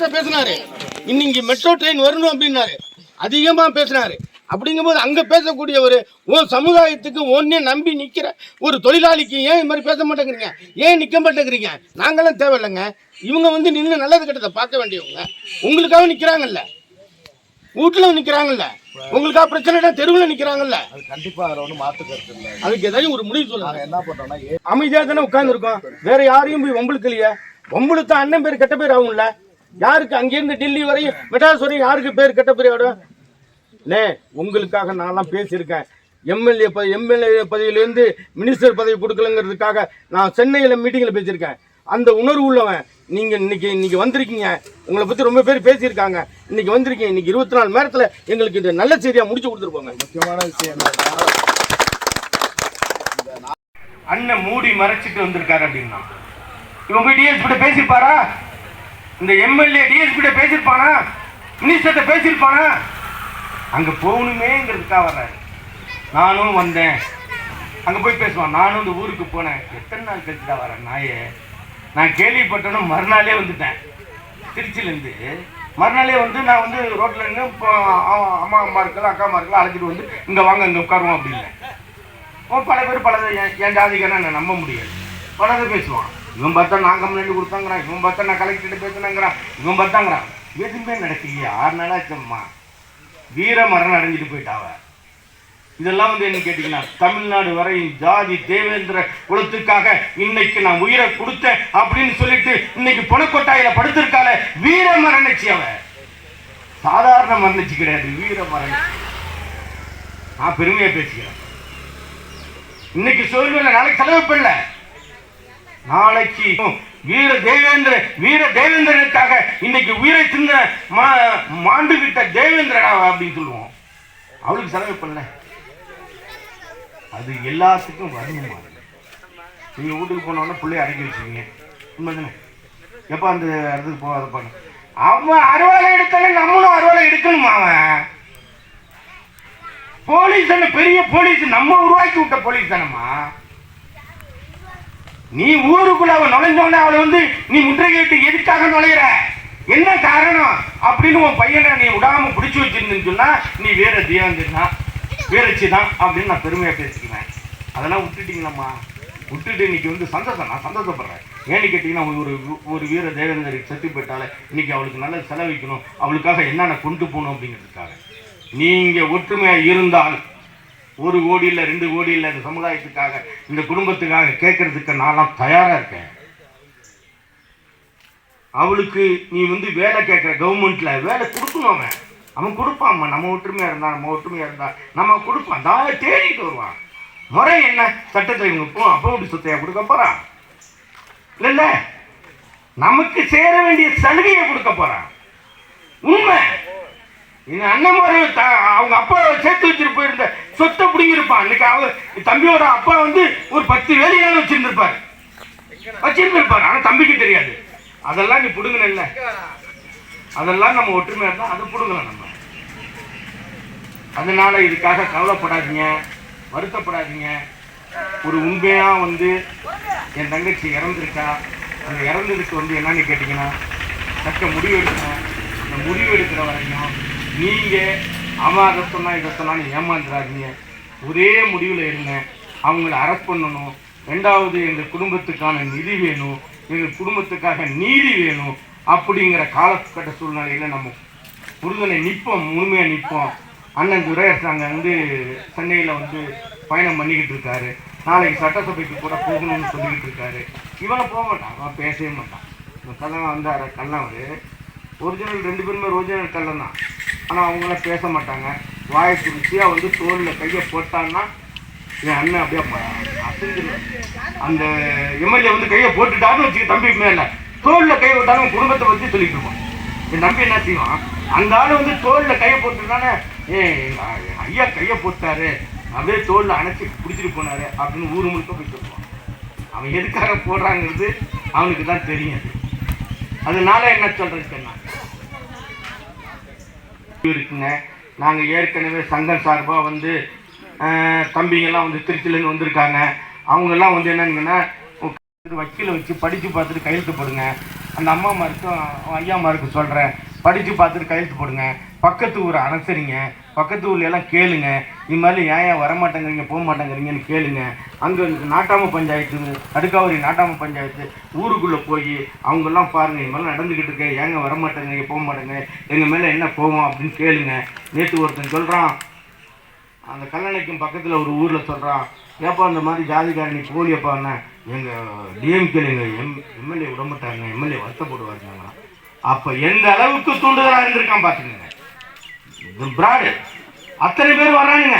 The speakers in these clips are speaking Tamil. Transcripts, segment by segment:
பேசினாரு. இன்னைக்கு மெட்ரோ ட்ரெயின் வரணும் அப்படின்னாரு. அதிகமா பேசினாரு. அப்படிங்கும்போது அங்க பேசக்கூடிய ஒரு உன் சமுதாயத்துக்கு ஒன்னே நம்பி நிக்கிற ஒரு தொழிலாளிக்கு ஏன் இது மாதிரி பேச மாட்டேங்கிறீங்க? ஏன் நிக்க மாட்டேங்கிறீங்க? நாங்களாம் தேவையில்லைங்க. இவங்க வந்து நின்று நல்லது கெட்டதை பார்க்க வேண்டியவங்க. உங்களுக்காக நிக்கிறாங்கல்ல. வீட்டுல நிக்கிறாங்கல்ல. உங்களுக்காக பிரச்சனை தெருவில் நிக்கிறாங்கல்ல. கண்டிப்பா அதுக்கு ஏதாச்சும் ஒரு முடிவு சொல்லுங்க என்ன பண்றோம்னா ஏ- அமைதியா தானே உட்கார்ந்துருக்கோம். வேற யாரையும் போய் வம்புளுக்கு இல்லையா தான் அண்ணன் பேர் கெட்ட பேர் ஆகும்ல. யாருக்கு? அங்கிருந்து டெல்லி வரையும் மெட்ராஸ் வரையும் யாருக்கு பேர் கெட்ட பேர் ஆடும் நே உங்களுக்காக நான்லாம் பேசியிருக்கேன். எம்எல்ஏ பதவி எம்எல்ஏ பதவியிலேருந்து மினிஸ்டர் பதவி கொடுக்கலங்கிறதுக்காக நான் சென்னையில் மீட்டிங்கில் பேசியிருக்கேன். அந்த உணர்வு உள்ளவன் நீங்கள் இன்னைக்கு இன்னைக்கு வந்திருக்கீங்க. உங்களை பற்றி ரொம்ப பேர் பேசியிருக்காங்க. இன்னைக்கு வந்திருக்கீங்க. இன்னைக்கு இருபத்தி நாலு நேரத்தில் எங்களுக்கு இது நல்ல செய்தியாக முடிச்சு கொடுத்துருப்போங்க முக்கியமான விஷயம் அண்ணன் மூடி மறைச்சிட்டு வந்திருக்காரு அப்படின்னா. டிஎஸ்பி கிட்ட பேசியிருப்பாரா? இந்த எம்எல்ஏ டிஎஸ்பி கிட்ட பேசியிருப்பானா? மினிஸ்டர்கிட்ட பேசியிருப்பானா? அங்கே போகணுமேங்கிறதுக்காக வர்றாரு. நானும் வந்தேன். அங்கே போய் பேசுவான். நானும் இந்த ஊருக்கு போனேன். எத்தனை நாள் கழிச்சு தான் வரேன் நாயே? நான் கேள்விப்பட்டனும் மறுநாளே வந்துட்டேன். திருச்சியிலேருந்து மறுநாளே வந்து நான் வந்து ரோட்டில் நின்று இப்போ அம்மா அம்மா இருக்கலாம் அக்கா அம்மா இருக்கலாம் அழைச்சிட்டு வந்து இங்கே வாங்க இங்கே உட்காருவோம் அப்படின்னு. பல பேர் பல என் என் ஜாதிக்காரன் நான் நம்ப முடியாது. பலதை பேசுவான். இவன் பார்த்தா நான் கம்ப்ளைண்ட் கொடுத்தாங்கிறான் இவன் பார்த்தா நான் கலெக்டர்கிட்ட பேசினாங்கிறான் இவன் பார்த்தாங்கிறான் எதுவுமே நடக்கலையே ஆறு நாளாச்சம்மா வீர மரணம் அடைஞ்சிட்டு போயிட்டாவ இதெல்லாம் வந்து என்ன கேட்டீங்கன்னா தமிழ்நாடு வரையும் ஜாதி தேவேந்திர குலத்துக்காக இன்னைக்கு நான் உயிரை கொடுத்தேன் அப்படின்னு சொல்லிட்டு இன்னைக்கு பொணக்கொட்டாயில படுத்திருக்கால வீர மரணிச்சு அவ. சாதாரண மரணிச்சு கிடையாது வீர மரணிச்சு. நான் பெருமையா பேசிக்கிறேன். இன்னைக்கு சொல்லுவேன் நாளைக்கு செலவு பண்ணல. நாளைக்கு வீர தேவேந்திர வீர தேவேந்திரனுக்காக இன்னைக்கு உயிரை சிந்த மா- மாண்டு விட்ட தேவேந்திரனா அப்படின்னு சொல்லுவோம். அவளுக்கு செலவு பண்ணல அது எல்லாத்துக்கும் வருமா நீங்க வீட்டுக்கு போனோடனே பிள்ளைய அடக்கி வச்சுக்கீங்க உண்மைதானே? எப்போ அந்த இடத்துக்கு போகாத பண்ண அவன் அறுவலை எடுத்தாலும் நம்மளும் அறுவலை எடுக்கணுமா அவன்? போலீஸ் தானே பெரிய போலீஸ். நம்ம உருவாக்கி விட்ட போலீஸ் தானம்மா? நீ ஊருக்குள்ள அவன் நுழைஞ்சோடனே அவளை வந்து நீ முற்றுகையிட்டு எதுக்காக நுழையிற? என்ன காரணம்? அப்படின்னு உன் பையனை நீ விடாம பிடிச்சி வச்சிருந்தேன்னு சொன்னா நீ வேற தேவந்தன் தான் வேறச்சி தான் அப்படின்னு நான் பெருமையா பேசிக்கிறேன் அதெல்லாம் விட்டுட்டீங்களம்மா. விட்டுட்டு இன்னைக்கு வந்து சந்தோஷம். நான் சந்தோஷப்படுறேன். ஏன்னு கேட்டீங்கன்னா ஒரு ஒரு வீர தேவேந்தர் செத்து போயிட்டாலே இன்னைக்கு அவளுக்கு நல்ல செலவிக்கணும் அவளுக்காக என்னென்ன கொண்டு போகணும் அப்படிங்கிறதுக்காக. நீங்க ஒற்றுமையா இருந்தால் ஒரு கோடி இல்லை ரெண்டு கோடி இல்லை இந்த சமுதாயத்துக்காக இந்த குடும்பத்துக்காக கேட்கறதுக்கு நான்லாம் தயாரா இருக்கேன். அவளுக்கு நீ வந்து வேலை கேட்குற கவர்மெண்ட்ல வேலை கொடுக்கணும் அவன். அவன் கொடுப்பான்மா நம்ம ஒற்றுமையா இருந்தா நம்ம ஒற்றுமையா இருந்தா நம்ம கொடுப்பான். தாய தேடிட்டு வருவான். முறை என்ன? சட்டத்தை இவங்க போ அப்போ அப்படி கொடுக்க போறான் இல்ல நமக்கு சேர வேண்டிய சலுகையை கொடுக்க போறான் உண்மை. என் அண்ணன் மாதிரி அவங்க அப்பா சேர்த்து வச்சுட்டு போயிருந்த சொத்தை தம்பியோட அப்பா வந்து ஒரு பத்து வேலையாவது வச்சிருந்திருப்பாரு. வச்சிருந்திருப்பாரு. ஆனா தம்பிக்கு தெரியாது. அதெல்லாம் நீ பிடுங்கல அதெல்லாம் நம்ம ஒற்றுமையா இருந்தா அதை பிடுங்கலாம் நம்ம. அதனால இதுக்காக கவலைப்படாதீங்க. வருத்தப்படாதீங்க. ஒரு உண்மையா வந்து என் தங்கச்சி இறந்துருக்கா? அந்த இறந்ததுக்கு வந்து என்னன்னு கேட்டிங்கன்னா தக்க முடிவு எடுக்கணும். அந்த முடிவு எடுக்கிற வரைக்கும் நீங்கள் அவன் அதை சொன்னா இதை சொன்னான்னு ஏமாந்துடாதீங்க. ஒரே முடிவில் இருந்தேன் அவங்கள அரெஸ்ட் பண்ணணும். ரெண்டாவது எங்கள் குடும்பத்துக்கான நிதி வேணும். எங்கள் குடும்பத்துக்காக நீதி வேணும். அப்படிங்கிற காலகட்ட சூழ்நிலையில் நம்ம முருகனை நிற்போம் முழுமையாக நிற்போம் அண்ணன் துரையரசாங்க வந்து சென்னையில் வந்து பயணம் பண்ணிக்கிட்டு இருக்காரு. நாளைக்கு சட்டசபைக்கு கூட போகணும்னு சொல்லிக்கிட்டு இருக்காரு. இவனை போக மாட்டான். அவன் பேசவே மாட்டான். இந்த கல்லன் வந்தார். கல்லன் ஒரிஜினல் ரெண்டு பேருமே ஒரிஜினல் கல்லன் தான். ஆனால் அவங்களாம் பேச மாட்டாங்க. வாயை குடிச்சியாக வந்து தோலில் கையை போட்டான்னா என் அண்ணன் அப்படியே அசைஞ்சிடும் அந்த எம்எல்ஏ வந்து கையை போட்டுட்டாருன்னு வச்சுக்க தம்பி மேலே. தோலில் கை விட்டாலும் குடும்பத்தை பற்றி சொல்லிட்டு இருப்பான். என் தம்பி என்ன செய்வான்? அந்த ஆள் வந்து தோலில் கையை போட்டுட்டானே ஏ ஐயா கையை போட்டாரு. அப்படியே தோலில் அணைச்சி பிடிச்சிட்டு போனாரு. அப்படின்னு ஊரு முழுக்க போய் சொல்லுவான். அவன் எதுக்காக போடுறாங்கிறது அவனுக்கு தான் தெரியும் அது. அதனால என்ன சொல்றதுன்னா இருக்குங்க. நாங்கள் ஏற்கனவே சங்கம் சார்பாக வந்து தம்பிங்கெல்லாம் வந்து திருச்சியிலேருந்து வந்திருக்காங்க. அவங்கெல்லாம் வந்து என்னங்கன்னா வக்கீலை வச்சு படித்து பார்த்துட்டு கையெழுத்து போடுங்க. அந்த அம்மாமாருக்கும் ஐயாமாருக்கும் சொல்கிறேன் படித்து பார்த்துட்டு கையெழுத்து போடுங்க. பக்கத்து ஊரை அனுசரிங்க. பக்கத்து ஊரில் எல்லாம் கேளுங்க. இது மாதிரி ஏன் ஏன் வரமாட்டேங்கிறீங்க போக மாட்டேங்கிறீங்கன்னு கேளுங்க. அங்கே நாட்டாம பஞ்சாயத்து அடுக்காவரி நாட்டாம பஞ்சாயத்து ஊருக்குள்ளே போய் அவங்கெல்லாம் பாருங்கள் இது மாதிரிலாம் நடந்துக்கிட்டு இருக்க. ஏங்க வரமாட்டேங்கிறீங்க போக மாட்டேங்க எங்கள் மேலே என்ன போவோம் அப்படின்னு கேளுங்க. நேற்று ஒருத்தன் சொல்கிறான் அந்த கல்லணைக்கும் பக்கத்தில் ஒரு ஊரில் சொல்கிறான் ஏப்பா இந்த மாதிரி ஜாதிக்காரனி போலியப்பான்னு எங்கள் டிஎம்கேல எங்கள் எம் எம்எல்ஏ விட மாட்டாங்க. எம்எல்ஏ வருத்தப்படுவாருங்க. அப்போ எந்த அளவுக்கு தூண்டுதலாக இருந்திருக்கான் பார்த்துக்கங்க பிராடு. அத்தனை பேர் வர்றானுங்க.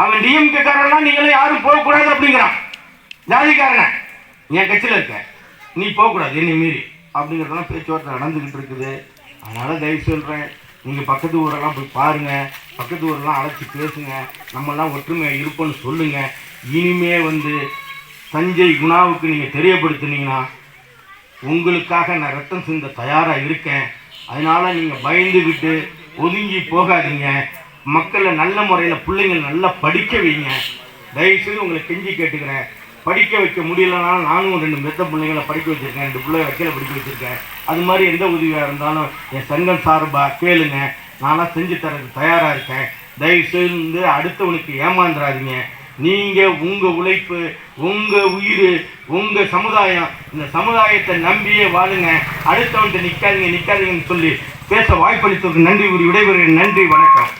அவன் டிஎம்கே காரெல்லாம் நீங்களும் யாரும் போகக்கூடாது அப்படிங்கிறான். ஜாதிக்காரன என் கட்சியில் இருக்க. நீ போகக்கூடாது என்னை மீறி. அப்படிங்கிறதெல்லாம் பேச்சுவார்த்தை நடந்துக்கிட்டு இருக்குது. அதனால் தயவு சொல்கிறேன் நீங்கள் பக்கத்து ஊரெல்லாம் போய் பாருங்கள் பக்கத்து ஊரெல்லாம் அழைச்சி பேசுங்க. நம்மெல்லாம் ஒற்றுமையாக இருப்போம்னு சொல்லுங்கள் இனிமே வந்து சஞ்சய் குணாவுக்கு நீங்கள் தெரியப்படுத்துனீங்கன்னா உங்களுக்காக நான் ரத்தம் சிந்த தயாராக இருக்கேன். அதனால நீங்கள் பயந்துக்கிட்டு ஒதுங்கி போகாதீங்க. மக்களை நல்ல முறையில் பிள்ளைங்க நல்லா படிக்க வைங்க. தயவுசெய்து உங்களை கெஞ்சி கேட்டுக்கிறேன். படிக்க வைக்க முடியலனாலும் நானும் ரெண்டு மெத்த பிள்ளைங்களை படிக்க வச்சுருக்கேன். ரெண்டு பிள்ளை வைக்கல படிக்க வச்சுருக்கேன். அது மாதிரி எந்த உதவியாக இருந்தாலும் என் சங்கம் சார்பாக கேளுங்க. நானாக செஞ்சு தரதுக்கு தயாராக இருக்கேன். தயவுசெய்து அடுத்தவனுக்கு ஏமாந்துடாதீங்க நீங்கள் உங்கள் உழைப்பு உங்கள் உயிர் உங்கள் சமுதாயம் இந்த சமுதாயத்தை நம்பியே வாழுங்க. அடுத்தவன்ட்டு நிற்காதீங்க நிற்காதீங்கன்னு சொல்லி பேச வாய்ப்பளித்தவருக்கு நன்றி கூறி விடைபெறுகிறேன். நன்றி வணக்கம்.